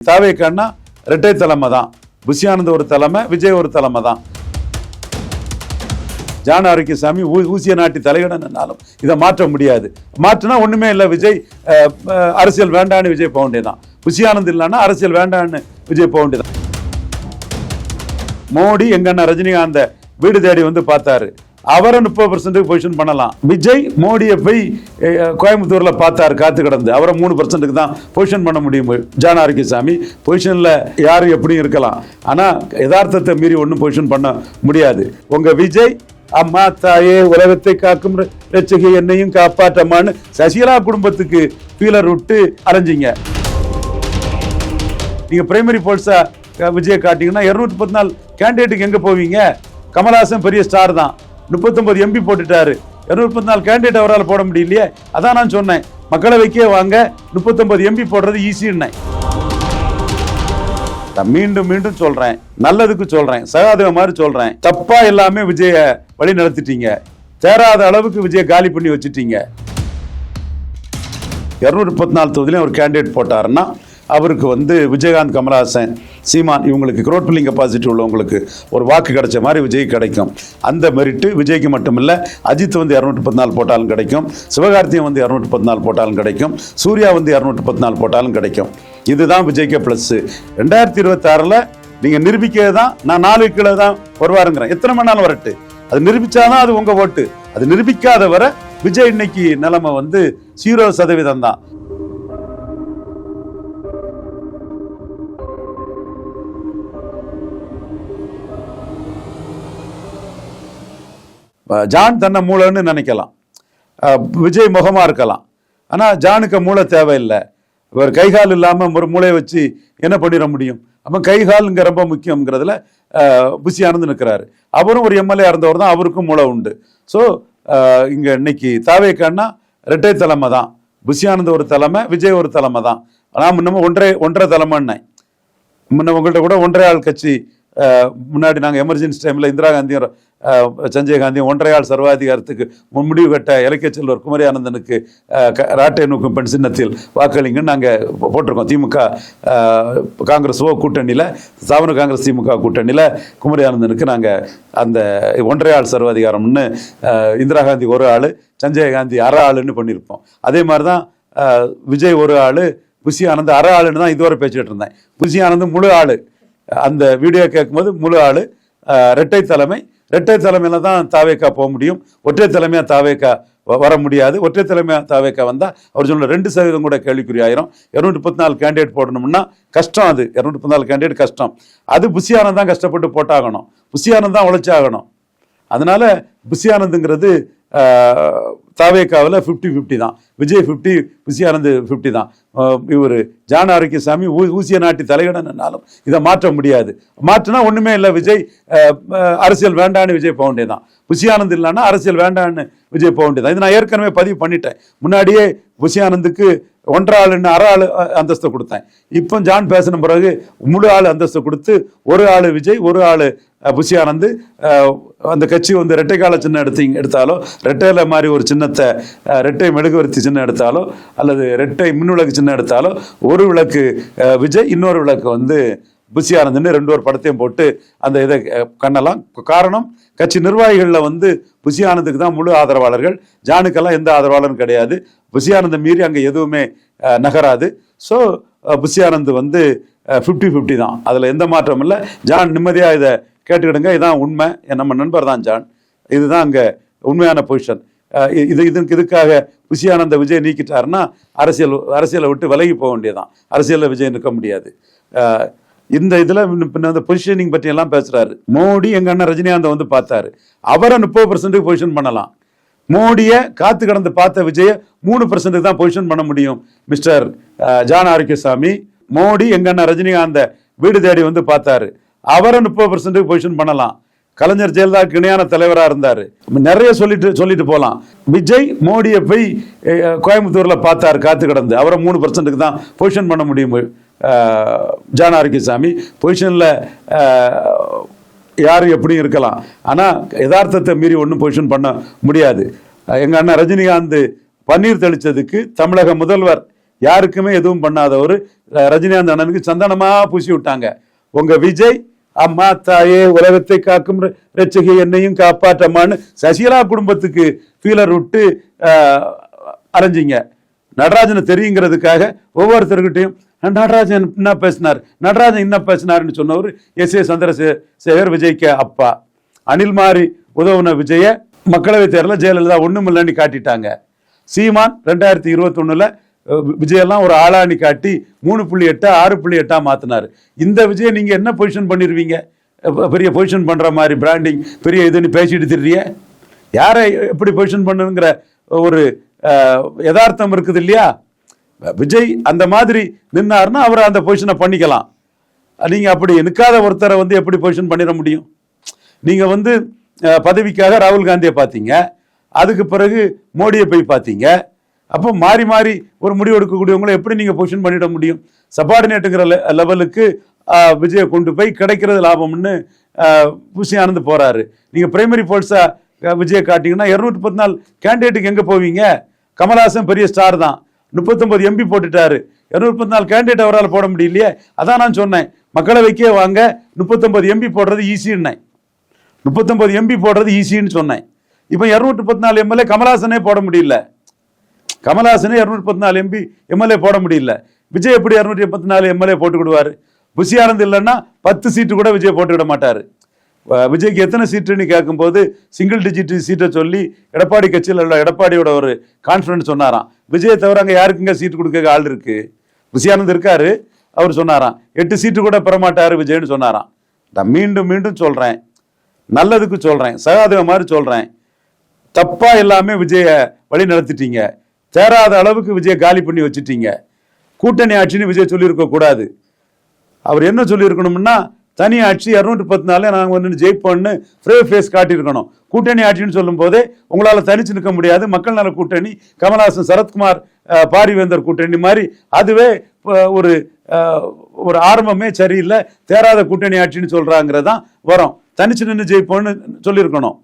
தாவேக்கான்னா ரெட்டை தலைமை தான். புஷியானந்த் ஒரு தலைமை விஜய் ஒரு தலைமை தான். ஜான ஆரோக்கியசாமி ஊ ஊசிய நாட்டி தலைவனாலும் இதை மாற்ற முடியாது. மாற்றினா ஒண்ணுமே இல்லை விஜய் அஹ், அரசியல் வேண்டான்னு விஜய் போக வேண்டியதான் புஷியானந்த் இல்லைன்னா அரசியல் வேண்டான்னு விஜய் போக வேண்டியதான் மோடி எங்கண்ணா ரஜினிகாந்தை ரஜினிகாந்த வீடு தேடி வந்து பார்த்தாரு. அவரை முப்பது பர்சன்ட்டுக்கு பொசிஷன் பண்ணலாம். விஜய் மோடியை போய் கோயம்புத்தூரில் பார்த்தார் பார்த்தாரு காத்து கிடந்து. அவரை மூணு பர்சன்ட்டுக்கு தான் பொசிஷன் பண்ண முடியும். ஜான ஆரோக்கியசாமி பொசிஷனில் யார் எப்படியும் இருக்கலாம். ஆனால் யதார்த்தத்தை மீறி ஒன்றும் பொசிஷன் பண்ண முடியாது. உங்கள் விஜய் அம்மா தாயே உலகத்தை காக்கும் ரட்சகி என்னையும் காப்பாற்றமான்னு சசிகலா குடும்பத்துக்கு ஃபீலர் விட்டு அலைஞ்சிங்க நீங்கள் பிரைமரி போல்ஸாக விஜயை காட்டிங்கன்னா இரநூத்தி பத்து நாள் கேண்டிடேட்டுக்கு எங்கே போவீங்க? கமல்ஹாசன் பெரிய ஸ்டார் தான். முப்பத்தொன்பது எம்பி போட்டுட்டாரு. இருநூத்தி முப்பத்தி நாலு கேண்டிடேட் அவரால் போட முடியலையே. அதான் நான் சொன்னேன். மக்களவைக்கே வாங்க. முப்பத்தொன்பது எம்பி போடுறது ஈஸின்னேன் நான் மீண்டும் மீண்டும் சொல்றேன். நல்லதுக்கு சொல்றேன். சகாதேவ மாதிரி சொல்றேன். தப்பா எல்லாமே விஜய வழி நடத்திட்டீங்க. தேராத அளவுக்கு விஜய காலி பண்ணி வச்சுட்டீங்க. இரநூத்தி முப்பத்தி நாலு தொகுதியிலும் ஒரு கேண்டிடேட் போட்டாருன்னா அவருக்கு வந்து விஜயகாந்த் கமலஹாசன் சீமான் இவங்களுக்கு க்ரோட் பில்லிங் கெப்பாசிட்டி உள்ளவங்களுக்கு ஒரு வாக்கு கிடைச்ச மாதிரி விஜய் கிடைக்கும். அந்த மெரிட்டு விஜய்க்கு மட்டும் இல்லை அஜித் வந்து இரநூற்றி பத்து நாள் போட்டாலும் கிடைக்கும் சிவகார்த்தியம் வந்து இரநூற்றி பத்து நாள் போட்டாலும் கிடைக்கும் சூர்யா வந்து இரநூற்றி பத்து நாள் போட்டாலும் கிடைக்கும். இதுதான் விஜய்க்கு ப்ளஸ்ஸு ரெண்டாயிரத்தி இருபத்தாறில் நீங்கள் நிரூபிக்கிறது தான் நான் நாலு கிலோ தான் வருவாருங்கிறேன். எத்தனை மணி நாள் வரட்டு. அது நிரூபித்தாதான் அது உங்கள் ஓட்டு அது நிரூபிக்காத வரை விஜய் இன்னைக்கு நிலைமை வந்து ஜீரோ சதவீதம் தான் ஜான் தன்னை மூளைன்னு நினைக்கலாம். விஜய் முகமாக இருக்கலாம். ஆனால் ஜானுக்கு மூளை தேவையில்லை. இவர் கைகால் இல்லாமல் ஒரு மூளையை வச்சு என்ன பண்ணிட முடியும்? அப்போ கைகால்ங்க ரொம்ப முக்கியங்கிறதுல அஹ், புசி ஆனந்து நிற்கிறாரு அவரும் ஒரு எம்எல்ஏ இருந்தவர் தான் அவருக்கும் மூளை உண்டு. ஸோ இங்கே இன்னைக்கு தாவேக்கான்னா ரெட்டை தலைமை தான். புசி ஒரு தலைமை விஜய் ஒரு தலைமை தான். ஆனால் முன்னமே ஒன்றரை ஒன்றரை தலைமைன்னேன் முன்ன உங்கள்கிட்ட கூட ஒன்றரை ஆள் கட்சி முன்னாடி நாங்கள் எமர்ஜென்சி டைமில் இந்திரா காந்தியும் சஞ்சயகாந்தி சஞ்சய் ஒன்றரை ஆள் சர்வாதிகாரத்துக்கு முன் முடிவு கட்ட இலக்கிய செல்வர் குமரி ஆனந்தனுக்கு அஹ், க- ராட்டை பெண் சின்னத்தில் வாக்களிங்கன்னு நாங்கள் போட்டிருக்கோம். திமுக காங்கிரஸ் ஓ கூட்டணியில் ஸ்தாபன காங்கிரஸ் திமுக கூட்டணியில் குமரி ஆனந்தனுக்கு நாங்கள் அந்த ஒன்றரை ஆள் சர்வாதிகாரம்னு இந்திரா காந்தி ஒரு ஆள் சஞ்சய் காந்தி ஆளுன்னு பண்ணியிருப்போம். அதே மாதிரி தான் விஜய் ஒரு ஆள் புஷி ஆனந்த் அற ஆளுன்னு தான் இதுவரை பேசிட்டு இருந்தேன். புஷி ஆனந்த் முழு ஆள். அந்த வீடியோ கேட்கும்போது முழு ஆள் ரெட்டை இரட்டை தலைமை இரட்டை தலைமையில தான் தாவேக்கா போக முடியும். ஒற்றை தலைமையா தாவேக்கா வ- வர முடியாது. ஒற்றை தலைமையா தாவேக்கா வந்தா அவர் சொன்ன ரெண்டு சதவீதம் கூட கேள்விக்குறி ஆயிரும். இருநூற்றி முப்பத்தி நாலு கேண்டிடேட் போடணும்னா கஷ்டம் அது. இருநூற்றி முப்பத்தி நாலு கேண்டிடேட் கஷ்டம். அது புசியானந்த் தான் கஷ்டப்பட்டு போட்டாகணும். புசியானந்த் தான் உழைச்சாகணும். அதனால புசியானந்துங்கிறது தாவேக்காவில் ஃபிஃப்டி ஃபிஃப்டி தான். விஜய் ஃபிஃப்டி புஷி ஃபிஃப்டி தான். இவர் ஜான ஆரோக்கியசாமி ஊ ஊசிய நாட்டி தலையிடனாலும் இதை மாற்ற முடியாது. மாற்றினா ஒன்றுமே இல்லை விஜய் அரசியல் வேண்டான்னு விஜய் பவுண்டே தான். புஷி இல்லைன்னா அரசியல் வேண்டான்னு விஜய் பவுண்டே தான். இது நான் ஏற்கனவே பதிவு பண்ணிட்டேன். முன்னாடியே புசியானந்துக்கு ஒன்றரை ஆளுன்னு அரை ஆள் அந்தஸ்தை கொடுத்தேன். இப்போ ஜான் பேசின பிறகு முழு ஆள் அந்தஸ்தை கொடுத்து ஒரு ஆள் விஜய் ஒரு ஆள் புஷி அந்த கட்சி வந்து ரெட்டை கால சின்ன எடுத்தீங்க எடுத்தாலோ ரெட்டையில மாதிரி ஒரு சின்னத்தை ரெட்டை மெழுகுவர்த்தி சின்ன எடுத்தாலோ அல்லது ரெட்டை மின்விளக்கு சின்னம் எடுத்தாலோ ஒரு விளக்கு விஜய் இன்னொரு விளக்கு வந்து புஷி ரெண்டு ஒரு படத்தையும் போட்டு அந்த இதை கண்ணலாம் காரணம் கட்சி நிர்வாகிகளில் வந்து புஷி ஆனந்துக்கு தான் முழு ஆதரவாளர்கள். ஜானுக்கெல்லாம் எந்த ஆதரவாளரும் கிடையாது. புசியானந்தம் மீறி அங்கே எதுவுமே நகராது. ஸோ புஷி வந்து ஃபிஃப்டி ஃபிஃப்டி தான். அதில் எந்த மாற்றமும் இல்லை. ஜான் நிம்மதியாக இதை கேட்டுக்கிடுங்க. இதான் உண்மை. என் நம்ம நண்பர் தான் ஜான். இதுதான் அங்கே உண்மையான பொசிஷன் இது இதுக்கு இதுக்காக புஷியானந்த விஜய் நீக்கிட்டாருன்னா அரசியல் அரசியலை விட்டு விலகி போக வேண்டியதான் அரசியலில் விஜய் நிற்க முடியாது. இந்த இதில் பின்ன அந்த பொசிஷனிங் பற்றியெல்லாம் பேசுகிறாரு மோடி எங்கள் அண்ணன் ரஜினிகாந்தை வந்து பார்த்தாரு. அவரை முப்பது பர்சன்ட்டுக்கு பொசிஷன் பண்ணலாம். மோடியை காத்து கடந்து பார்த்த விஜய மூணு பர்சன்ட்டுக்கு தான் பொசிஷன் பண்ண முடியும். மிஸ்டர் ஜான் ஆரோக்கியசாமி மோடி எங்க அண்ணன் ரஜினிகாந்த வீடு தேடி வந்து பார்த்தாரு. அவரை முப்பது பர்சன்ட்டுக்கு பொசிஷன் பண்ணலாம். கலைஞர் ஜெயலலிதாவுக்கு இணையான தலைவரா இருந்தாரு. நிறைய சொல்லிட்டு சொல்லிட்டு போலாம். விஜய் மோடியை போய் கோயம்புத்தூரில் கோயம்புத்தூர்ல பார்த்தாரு காத்து கிடந்து. அவரை மூணு பர்சன்ட்டுக்கு தான் பொசிஷன் பண்ண முடியும். ஜான் ஆரோக்கியசாமி. பொசிஷன்ல யார் எப்படியும் இருக்கலாம். ஆனால் யதார்த்தத்தை மீறி ஒன்றும் பொசிஷன் பண்ண முடியாது. எங்கள் அண்ணன் ரஜினிகாந்த் பன்னீர் தெளிச்சதுக்கு தமிழக முதல்வர் யாருக்குமே எதுவும் பண்ணாதவர். ரஜினிகாந்த் அண்ணனுக்கு சந்தனமாக பூசி விட்டாங்க. உங்கள் விஜய் அம்மா தாயே உலகத்தை காக்கும் ரட்சகை என்னையும் காப்பாற்றம்மான்னு சசிகலா குடும்பத்துக்கு ஃபீலர் விட்டு அரைஞ்சிங்க. நடராஜனை தெரியுங்கிறதுக்காக ஒவ்வொருத்தர்கிட்டையும் நடராஜன் என்ன பேசினார்? நடராஜன் என்ன பேசினார்னு சொன்னவர் எஸ் ஏ சந்திரசேகர் விஜய்க்கு அப்பா. அனில் மாறி உதவுன விஜய மக்களவை தேர்தலில் ஜெயலலிதா ஒண்ணுமில்லைன்னு காட்டிட்டாங்க. சீமான் ரெண்டாயிரத்தி இருபத்தொன்னுல விஜயெல்லாம் ஒரு ஆளாணி காட்டி மூணு புள்ளி எட்டா ஆறு புள்ளி எட்டா மாத்தினார். இந்த விஜய் நீங்க என்ன பொசிஷன் பண்ணிருவீங்க? பெரிய பொசிஷன் பண்ற மாதிரி பிராண்டிங் பெரிய இதுன்னு பேசிட்டு திரியே யாரை எப்படி பொசிஷன் பண்ணுங்கிற ஒரு யதார்த்தம் இருக்குது இல்லையா? விஜய் அந்த மாதிரி நின்னார்னா அவர் அந்த பொசிஷனை பண்ணிக்கலாம். நீங்க அப்படி நிற்காத ஒருத்தரை வந்து எப்படி பொசிஷன் பண்ணிட முடியும்? நீங்க வந்து பதவிக்காக ராகுல் காந்தியை பார்த்தீங்க. அதுக்கு பிறகு மோடியை போய் பார்த்தீங்க. அப்போ மாறி மாறி ஒரு முடிவு எடுக்கக்கூடியவங்களை எப்படி நீங்க பொசிஷன் பண்ணிட முடியும்? சபார்டினேட்டுங்கிற லெவலுக்கு விஜயை கொண்டு போய் கிடைக்கிறது லாபம்னு அஹ், ஆனந்து ஆனந்த் போறாரு. நீங்க பிரைமரி போல்ஸா விஜயை காட்டிங்கன்னா இரநூத்தி பத்து நாள் கேண்டிடேட்டுக்கு எங்க போவீங்க? கமல்ஹாசன் பெரிய ஸ்டார் தான். முப்பத்தொன்பது எம்பி போட்டுட்டாரு. இருநூத்தி முப்பத்தி நாலு கேண்டிடேட் அவரால் போட முடியலையே. அதான் நான் சொன்னேன். மக்களவைக்கே வாங்க. முப்பத்தொன்பது எம்பி போடுறது ஈஸின்னேன் முப்பத்தொன்பது எம்பி போடுறது ஈஸின்னு சொன்னேன். இப்போ இரநூற்றி முப்பத்தி நாலு எம்எல்ஏ கமலாசனே போட முடியல. கமலாசனே இரநூற்றி முப்பத்தி நாலு எம்பி எம்எல்ஏ போட முடியல. விஜய் எப்படி இரநூற்றி பத்து நாலு எம்எல்ஏ போட்டுக்கிடுவார்? புஷி இல்லைன்னா பத்து சீட்டு கூட விஜய் போட்டுக்கிட மாட்டார். விஜய்க்கு எத்தனை சீட்டுன்னு கேட்கும்போது சிங்கிள் டிஜிட் சீட்டை சொல்லி எடப்பாடி கட்சியில் உள்ள எடப்பாடியோட ஒரு கான்ஃபிடன்ஸ் சொன்னாராம். விஜயை தவிர அங்கே யாருக்குங்க சீட்டு கொடுக்க ஆள் இருக்கு? புஷி இருக்காரு அவர் சொன்னாராம். எட்டு சீட்டு கூட பெறமாட்டாரு விஜய்னு சொன்னாராம். நான் மீண்டும் மீண்டும் சொல்கிறேன் நல்லதுக்கு சொல்கிறேன் சகாதேவ மாதிரி சொல்கிறேன் தப்பாக எல்லாமே விஜயை வழி நடத்திட்டீங்க. தேராத அளவுக்கு விஜயை காலி பண்ணி வச்சிட்டீங்க. கூட்டணி ஆட்சின்னு விஜய் சொல்லியிருக்க கூடாது அவர் என்ன சொல்லியிருக்கணும்னா தனி ஆட்சி இரநூத்தி பத்து நாளில் நாங்கள் வந்து ஜெயிப்போம்னு ஃப்ரே ஃபேஸ் காட்டியிருக்கணும். கூட்டணி ஆட்சின்னு சொல்லும் போதே உங்களால் தனிச்சு நிற்க முடியாது. மக்கள் நல கூட்டணி கமல்ஹாசன் சரத்குமார் பாரிவேந்தர் கூட்டணி மாதிரி அதுவே ஒரு ஒரு ஆரம்பமே சரியில்லை. தேராத கூட்டணி ஆட்சின்னு சொல்கிறாங்கிறதான் தான் வரும். தனிச்சு நின்று ஜெயிப்போம்னு சொல்லியிருக்கணும்.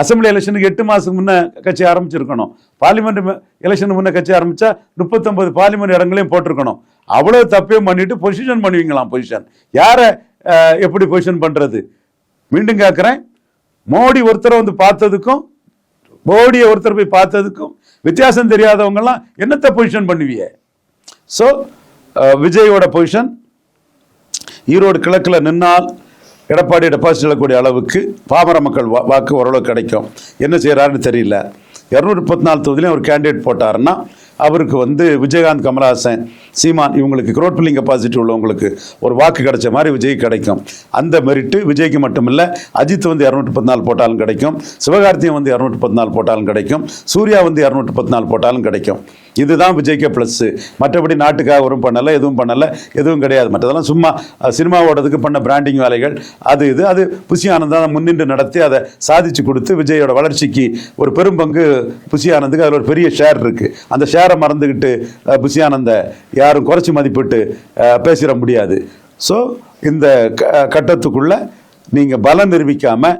அசெம்பிளி எலெக்ஷனுக்கு எட்டு மாதத்துக்கு முன்னே கட்சி ஆரம்பிச்சிருக்கணும். பார்லிமெண்ட் எலெக்ஷனுக்கு முன்னே கட்சி ஆரம்பித்தா முப்பத்தொம்பது பார்லிமெண்ட் இடங்களையும் போட்டிருக்கணும். அவ்வளோ தப்பையும் பண்ணிவிட்டு பொசிஷன் பண்ணுவீங்களாம் பொசிஷன் யாரை எப்படி பொசிஷன் பண்ணுறது மீண்டும் கேட்குறேன் மோடி ஒருத்தரை வந்து பார்த்ததுக்கும் மோடியை ஒருத்தர் போய் பார்த்ததுக்கும் வித்தியாசம் தெரியாதவங்கலாம் என்னத்தை பொசிஷன் பண்ணுவீங்க ஸோ விஜயோட பொசிஷன் ஈரோடு கிழக்கில் நின்னால் எடப்பாடி டெபாசிட் செல்லக்கூடிய அளவுக்கு பாமர மக்கள் வா- வாக்கு ஓரளவு கிடைக்கும். என்ன செய்கிறாருன்னு தெரியல. இரநூத்தி முப்பத்தி நாலு தொகுதியிலையும் அவர் கேண்டிடேட் போட்டாருன்னா அவருக்கு வந்து விஜயகாந்த் கமலஹாசன் சீமான் இவங்களுக்கு க்ரோட் பில்லிங் கெப்பாசிட்டி உள்ளவங்களுக்கு ஒரு வாக்கு கிடைச்ச மாதிரி விஜய் கிடைக்கும். அந்த மெரிட்டு விஜய்க்கு மட்டுமில்லை அஜித் வந்து இரநூத்தி பத்து நாள் போட்டாலும் கிடைக்கும் சிவகார்த்தியம் வந்து இரநூத்தி பத்து நாள் போட்டாலும் கிடைக்கும் சூர்யா வந்து இரநூற்றி பத்து நாள் போட்டாலும் கிடைக்கும். இதுதான் விஜய்க்கு ப்ளஸ்ஸு மற்றபடி நாட்டுக்காக ஒன்றும் பண்ணலை எதுவும் பண்ணலை எதுவும் கிடையாது. மற்றதெல்லாம் சும்மா சினிமாவோடதுக்கு சினிமா ஓடுறதுக்கு பண்ண பிராண்டிங் வேலைகள் அது இது. அது புஷி ஆனந்த் தான் முன்னின்று நடத்தி அதை சாதிச்சு கொடுத்து விஜயோட வளர்ச்சிக்கு ஒரு பெரும் பங்கு புஷி ஆனந்துக்கு அதில் ஒரு பெரிய ஷேர் இருக்குது அந்த ஷேர் மறந்துக்கிட்டு புஷியானந்த யாரும் குறைச்சி மதிப்பிட்டு பேசிட முடியாது. ஸோ இந்த கட்டத்துக்குள்ள நீங்கள் பலம் நிரூபிக்காம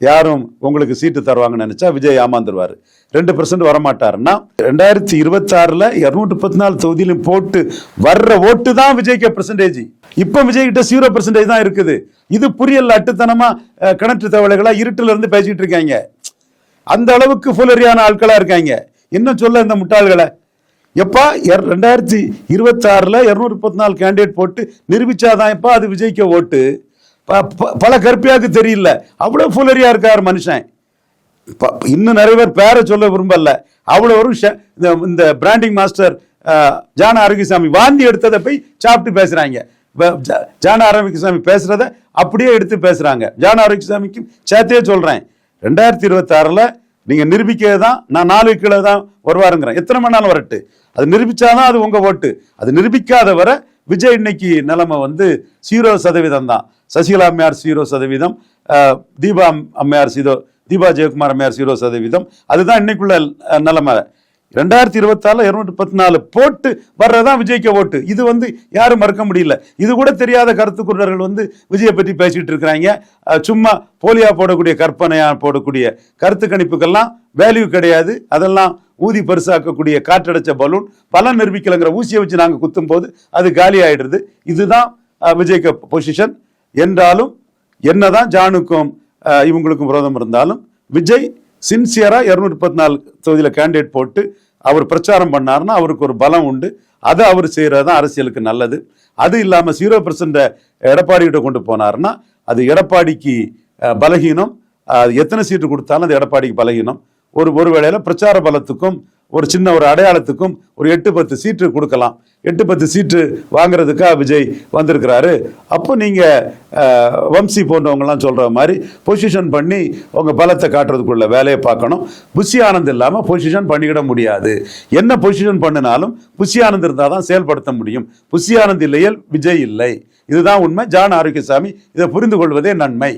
யாரும் உங்களுக்கு சீட்டு தருவாங்கன்னு நினைச்சா விஜய் ஏமாந்துருவார். ரெண்டு பர்சன்ட் வரமாட்டாருன்னா ரெண்டாயிரத்தி இருபத்தாறில் ஆறுல முப்பத்தி பத்து நாலு தொகுதியிலும் போட்டு வர்ற ஓட்டு தான் விஜய்க்கு பெர்சன்டேஜ் இப்ப விஜய் கிட்ட ஜீரோ பெர்சன்டேஜ் தான் இருக்குது. இது புரியல அட்டுத்தனமா கிணற்று தவளைகளாக இருட்டுல இருந்து பேசிட்டு இருக்காங்க. அந்த அளவுக்கு ஃபுலரியான ஆட்களா இருக்காங்க. இன்னும் சொல்ல இந்த முட்டாள்களை எப்பா? ரெண்டாயிரத்தி இருபத்தி இரநூறு முப்பத்தி நாலு கேண்டிடேட் போட்டு நிரூபிச்சாதான் எப்பா அது விஜய்க்கு ஓட்டு? ப- ப- பல கற்பியாவுக்கு தெரியல. அவ்வளோ ஃபுலரியா இருக்கார் மனுஷன். இன்னும் நிறைய பேர் பேரை சொல்ல விரும்பல. அவ்வளோ வரும் இந்த இந்த பிராண்டிங் மாஸ்டர் ஜான ஆரோக்கியசாமி வாந்தி எடுத்ததை போய் சாப்பிட்டு பேசுறாங்க. ஜ- ஜான ஆரோக்கியசாமி பேசுறத அப்படியே எடுத்து பேசுறாங்க. ஜான ஆரோக்கியசாமிக்கு சேர்த்தே சொல்றேன். ரெண்டாயிரத்தி இருபத்தி நீங்கள் நிரூபிக்கிறது தான் நான் நாலு கீழே தான் வருவாருங்கிறேன். எத்தனை மணி நாள் வரட்டு. அது நிரூபித்தாதான் அது உங்கள் ஓட்டு. அது நிரூபிக்காத வர விஜய் இன்னைக்கு நிலைமை வந்து ஜீரோ சதவீதம் தான். சசிகலா அம்மையார் ஜீரோ சதவீதம் தீபா அம்மையார் சீரோ தீபா ஜெயக்குமார் அம்மையார் ஜீரோ சதவீதம். அதுதான் இன்னைக்குள்ள நிலைமை. ரெண்டாயிரத்தி இருபத்தாலில் இருநூற்றி பத்து நாலு போட்டு வர்றதான் விஜய்க்கு ஓட்டு. இது வந்து யாரும் மறக்க முடியல. இது கூட தெரியாத கருத்துக்குறர்கள் வந்து விஜயை பற்றி பேசிட்டு இருக்கிறாங்க. சும்மா போலியா போடக்கூடிய கற்பனையா போடக்கூடிய கருத்து கணிப்புக்கெல்லாம் வேல்யூ கிடையாது. அதெல்லாம் ஊதி பரிசாக்கக்கூடிய காற்றடைச்ச பலூன் பலன் நிரூபிக்கலைங்கிற ஊசியை வச்சு நாங்கள் குத்தும் போது அது காலி ஆயிடுறது இதுதான் விஜய்க்கு பொசிஷன் என்றாலும் என்னதான் ஜானுக்கும் இவங்களுக்கும் விரோதம் இருந்தாலும் விஜய் சின்சியரா இருநூத்தி முப்பத்தி நாலு தொகுதியில கேண்டிடேட் போட்டு அவர் பிரச்சாரம் பண்ணார்னா அவருக்கு ஒரு பலம் உண்டு. அதை அவர் செய்கிறது தான் அரசியலுக்கு நல்லது. அது இல்லாம ஜீரோ பர்சன்ட் எடப்பாடி கிட்ட கொண்டு போனாருன்னா அது எடப்பாடிக்கு பலகீனம். எத்தனை சீட்டு கொடுத்தாலும் அது எடப்பாடிக்கு பலகீனம். ஒரு ஒரு வேளையில பிரச்சார பலத்துக்கும் ஒரு சின்ன ஒரு அடையாளத்துக்கும் ஒரு எட்டு பத்து சீட்டு கொடுக்கலாம். எட்டு பத்து சீட்டு வாங்குறதுக்காக விஜய் வந்திருக்கிறாரு. அப்போ நீங்கள் வம்சி போன்றவங்கலாம் சொல்கிற மாதிரி பொசிஷன் பண்ணி உங்கள் பலத்தை காட்டுறதுக்குள்ள வேலையை பார்க்கணும். புஷி ஆனந்த் இல்லாமல் பொசிஷன் பண்ணிக்கிட முடியாது. என்ன பொசிஷன் பண்ணினாலும் புஷி ஆனந்த் இருந்தால் தான் செயல்படுத்த முடியும். புஷி ஆனந்த் இல்லையில் விஜய் இல்லை. இதுதான் உண்மை. ஜான் ஆரோக்கியசாமி இதை புரிந்து கொள்வதே நன்மை.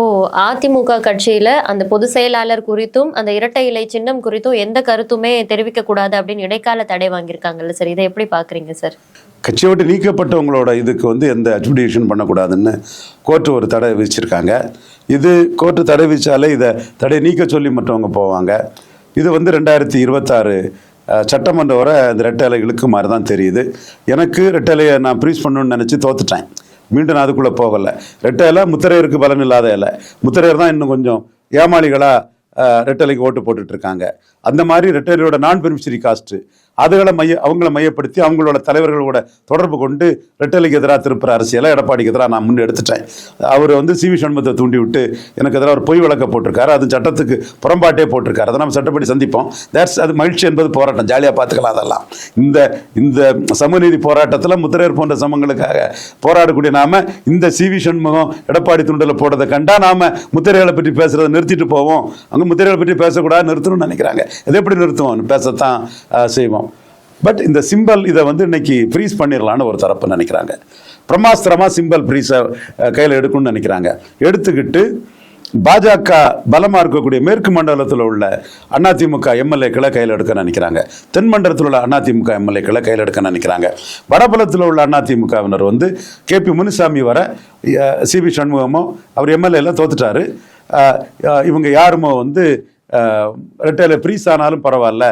ஓ அதிமுக கட்சியில அந்த பொதுச் செயலாளர் குறித்தும் அந்த இரட்டை இலை சின்னம் குறித்தும் எந்த கருத்துமே தெரிவிக்க கூடாது அப்படின்னு இடைக்கால தடை வாங்கியிருக்காங்கல்ல சார். இதை எப்படி பாக்குறீங்க சார்? கட்சியை விட்டு நீக்கப்பட்டவங்களோட இதுக்கு வந்து எந்த அட்ஜுடிகேஷன் பண்ணக்கூடாதுன்னு கோர்ட்டு ஒரு தடை விதிச்சிருக்காங்க. இது கோர்ட்டு தடை விதிச்சாலே இதை தடை நீக்க சொல்லி மற்றவங்க போவாங்க. இது வந்து ரெண்டாயிரத்தி இருபத்தாறு சட்டமன்ற வரை இந்த ரெட்டலை இழுக்கு மாதிரி தான் தெரியுது. எனக்கு ரெட்டலையை நான் ப்ரீஸ் பண்ணணும்னு நினச்சி தோத்துட்டேன். மீண்டும் நான் அதுக்குள்ளே போகலை. ரெட்டையில முத்திரையருக்கு பலன் இல்லாத இலை. முத்திரையர் தான் இன்னும் கொஞ்சம் ஏமாளிகளாக ரெட்டலைக்கு ஓட்டு போட்டுட்ருக்காங்க அந்த மாதிரி ரெட்டலையோட நான் பெனிஃபிஷரி காஸ்ட்டு அதுகளை மைய அவங்கள மையப்படுத்தி அவங்களோட தலைவர்களோட தொடர்பு கொண்டு ரெட்டலைக்கு எதிராக திருப்புற அரசியலை எடப்பாடிக்கு எதிராக நான் முன்னே எடுத்துட்டேன். அவர் வந்து சி வி சண்முகத்தை தூண்டி விட்டு எனக்கு எதிராக ஒரு பொய் வழக்க போட்டிருக்காரு. அது சட்டத்துக்கு புறம்பாட்டே போட்டிருக்காரு. அதை நம்ம சட்டப்படி சந்திப்போம். தேட்ஸ் அது மகிழ்ச்சி என்பது போராட்டம். ஜாலியாக பார்த்துக்கலாம் அதெல்லாம். இந்த இந்த சமநீதி போராட்டத்தில் முத்திரையர் போன்ற சமங்களுக்காக போராடக்கூடிய நாம இந்த சி வி சண்முகம் எடப்பாடி துண்டல போடுறதை கண்டா நாம முத்திரைகளை பற்றி பேசுறதை நிறுத்திட்டு போவோம். அங்கே முத்திரைகளை பற்றி பேசக்கூடாது நிறுத்தணும்னு நினைக்கிறாங்க. இதை எப்படி நிறுத்துவோம்? பேசத்தான் செய்வோம். பட் இந்த சிம்பல் இதை வந்து இன்னைக்கு ஃப்ரீஸ் பண்ணிடலான்னு ஒரு தரப்பு நினைக்கிறாங்க. பிரம்மாஸ்திரமாக சிம்பல் ஃப்ரீஸை கையில் எடுக்கணும்னு நினைக்கிறாங்க. எடுத்துக்கிட்டு பாஜக பலமாக இருக்கக்கூடிய மேற்கு மண்டலத்தில் உள்ள அதிமுக எம்எல்ஏக்களை கையில் எடுக்க நினைக்கிறாங்க. தென் மண்டலத்தில் உள்ள அதிமுக எம்எல்ஏக்களை கையில் எடுக்க நினைக்கிறாங்க. வடபலத்தில் உள்ள அதிமுகவினர் வந்து கே பி முனுசாமி வர சிபி சண்முகமோ அவர் எம்எல்ஏல தோத்துட்டாரு. இவங்க யாருமோ வந்து ரெட்டையில் ஃப்ரீஸ் ஆனாலும் பரவாயில்ல.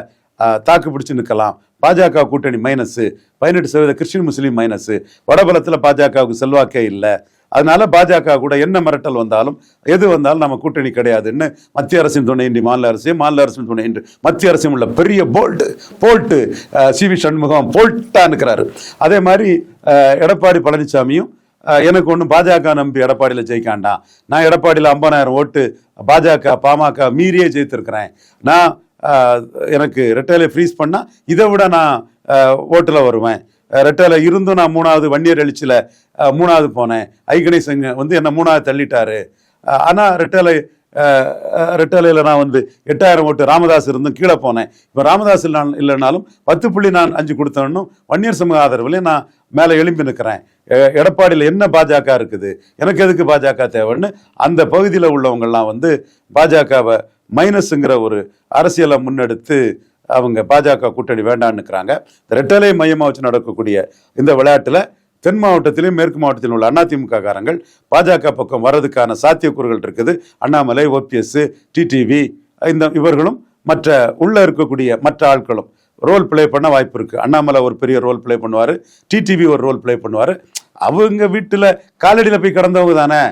தாக்கு பிடிச்சு நிற்கலாம் பாஜக கூட்டணி மைனஸ் பதினெட்டு சதவீத கிறிஸ்டின் முஸ்லீம் மைனஸ் வடபலத்தில் பாஜகவுக்கு செல்வாக்கே இல்லை. அதனால பாஜக கூட என்ன மிரட்டல் வந்தாலும் எது வந்தாலும் நம்ம கூட்டணி கிடையாதுன்னு மத்திய அரசின் துணையின்றி மாநில அரசையும் மாநில அரசின் துணையின்றி மத்திய அரசும் உள்ள பெரிய bold bold C V Shanmugam போல்ட்டாக இருக்கிறாரு அதே மாதிரி எடப்பாடி பழனிசாமியும் எனக்கு ஒன்றும் பாஜக நம்பி எடப்பாடியில் ஜெயிக்காண்டாம் நான் எடப்பாடியில் ஐம்பதாயிரம் ஓட்டு பாஜக பாமக மீறியே ஜெயித்திருக்கிறேன். நான் எனக்கு ரெட்டையில ஃப்ரீஸ் பண்ணால் இதை விட நான் ஓட்டில் வருவேன். ரெட்டையில இருந்தும் நான் மூணாவது வன்னியர் எழுச்சியில் மூணாவது போனேன். ஐ வந்து என்னை மூணாவது தள்ளிட்டாரு. ஆனால் ரெட்டையில ரெட்டலை ரெட்டலையில் நான் வந்து எட்டாயிரம் ஓட்டு ராமதாஸ் இருந்தும் கீழே போனேன். இப்போ ராமதாஸ் இல்லை இல்லைனாலும் பத்து புள்ளி நான் அஞ்சு கொடுத்தனும் வன்னியர் சமூக ஆதரவுல நான் மேலே எழும்பி நிற்கிறேன். எ- எடப்பாடியில் என்ன பாஜக இருக்குது? எனக்கு எதுக்கு பாஜக தேவைன்னு அந்த பகுதியில் உள்ளவங்கள்லாம் வந்து பாஜகவை மைனஸுங்கிற ஒரு அரசியலை முன்னெடுத்து அவங்க பாஜக கூட்டணி வேண்டான்னு இருக்கிறாங்க. ரெட்டலை மையமாக வச்சு நடக்கக்கூடிய இந்த விளையாட்டில் தென் மாவட்டத்திலும் மேற்கு மாவட்டத்திலும் உள்ள அதிமுக காரங்கள் பாஜக பக்கம் வர்றதுக்கான சாத்தியக்கூறுகள் இருக்குது. அண்ணாமலை ஓபிஎஸ் டிடிவி இந்த இவர்களும் மற்ற உள்ளே இருக்கக்கூடிய மற்ற ஆட்களும் ரோல் ப்ளே பண்ண வாய்ப்பு இருக்குது அண்ணாமலை ஒரு பெரிய ரோல் ப்ளே பண்ணுவார் டிடிவி ஒரு ரோல் ப்ளே பண்ணுவார். அவங்க வீட்டில் காலடியில் போய் கடந்தவங்க தானே.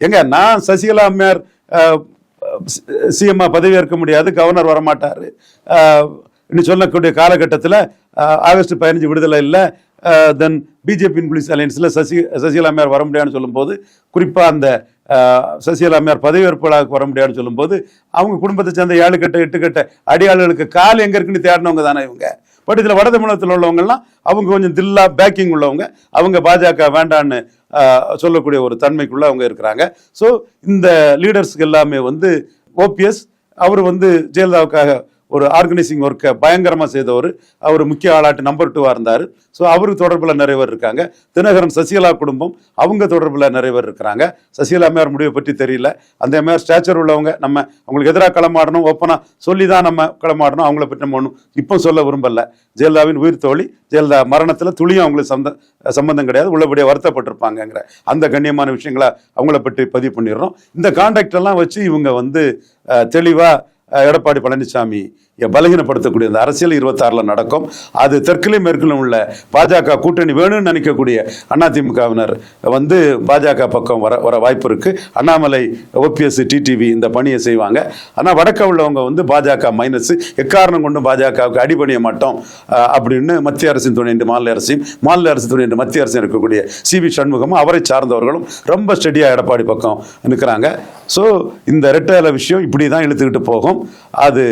எங்க நான் சசிகலா அம்மையார் சிஎம்மா பதவியேற்க முடியாது கவர்னர் வரமாட்டார். இன்னும் சொல்லக்கூடிய காலகட்டத்தில் ஆகஸ்ட் பதினஞ்சு விடுதலை இல்லை தென் பிஜேபி இன்க்ளூஸ் அலையன்ஸில் சசி சசிகலா வர முடியாதுன்னு சொல்லும்போது குறிப்பாக அந்த அஹ், சசிகலா பதவியேற்பாளருக்கு வர முடியாதுன்னு சொல்லும்போது அவங்க குடும்பத்தை சேர்ந்த ஏழு கட்ட எட்டு கட்ட அடியாளர்களுக்கு கால் எங்கே இருக்குன்னு தேடினவங்க தானே இவங்க. பட் இதில் வட தமிழகத்தில் உள்ளவங்கலாம் அவங்க கொஞ்சம் தில்லா பேக்கிங் உள்ளவங்க. அவங்க பாஜக வேண்டான்னு சொல்லக்கூடிய ஒரு தன்மைக்குள்ளே அவங்க இருக்கிறாங்க. ஸோ இந்த லீடர்ஸ்க்கு எல்லாமே வந்து ஓபிஎஸ் அவர் வந்து ஜெயலலிதாவுக்காக ஒரு ஆர்கனைசிங் ஒர்க்கை பயங்கரமாக செய்தவர். அவர் முக்கிய ஆளாட்டு நம்பர் டூவாக இருந்தார். ஸோ அவருக்கு தொடர்பில் நிறைய பேர் இருக்காங்க. தினகரன் சசிகலா குடும்பம் அவங்க தொடர்பில் நிறைய பேர் இருக்கிறாங்க. சசிகலா அம்மையார் முடிவை பற்றி தெரியல. அந்த அம்மையார் ஸ்டாச்சர் உள்ளவங்க. நம்ம அவங்களுக்கு எதிராக களமாடணும் ஓப்பனாக சொல்லி தான் நம்ம களமாடணும் அவங்கள பற்றி நம்ம ஒன்றும் இப்போ சொல்ல விரும்பல. ஜெயலலிதாவின் உயிர் தோழி. ஜெயலலிதா மரணத்தில் துளியும் அவங்களுக்கு சந்த சம்பந்தம் கிடையாது. உள்ளபடியாக வருத்தப்பட்டிருப்பாங்கங்கிற அந்த கண்ணியமான விஷயங்களை அவங்கள பற்றி பதிவு பண்ணிடுறோம். இந்த கான்டாக்ட் எல்லாம் வச்சு இவங்க வந்து தெளிவாக எடப்பாடி பழனிசாமி பலகீனப்படுத்தக்கூடிய அந்த அரசியல் இருபத்தாறில் நடக்கும். அது தெற்கிலும் மேற்கிலும் உள்ள பாஜக கூட்டணி வேணும்னு நினைக்கக்கூடிய அதிமுகவினர் வந்து பாஜக பக்கம் வர வர வாய்ப்பு இருக்குது அண்ணாமலை ஓபிஎஸ் டிடிவி இந்த பணியை செய்வாங்க. ஆனால் வடக்க உள்ளவங்க வந்து பாஜக மைனஸ் எக்காரணம் கொண்டும் பாஜகவுக்கு அடிபணிய மாட்டோம் அப்படின்னு மத்திய அரசின் துணை என்று மாநில அரசையும் மாநில அரசு துணை என்று மத்திய அரசு இருக்கக்கூடிய சி வி சண்முகமும் அவரை சார்ந்தவர்களும் ரொம்ப ஸ்டெடியாக எடப்பாடி பக்கம் நிற்கிறாங்க ஸோ இந்த ரெட்டை விஷயம் இப்படி தான் இழுத்துக்கிட்டு போகும். அது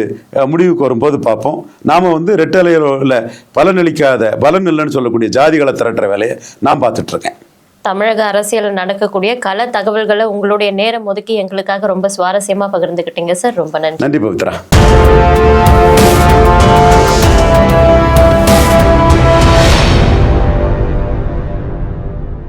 முடிவுக்கு வரும்போது பார்ப்போம். நாம் வந்து ரெட்டலையில் பலனளிக்காத பலன் இல்லைன்னு சொல்லக்கூடிய ஜாதிகளை திரட்டுற வேலையை நான் பார்த்துட்டு இருக்கேன் தமிழக அரசியல் நடக்கக்கூடிய கள தகவல்களை உங்களுடைய நேரம் ஒதுக்கி எங்களுக்காக ரொம்ப சுவாரஸ்யமா பகிர்ந்துக்கிட்டீங்க சார். ரொம்ப நன்றி. நன்றி பவித்ரா.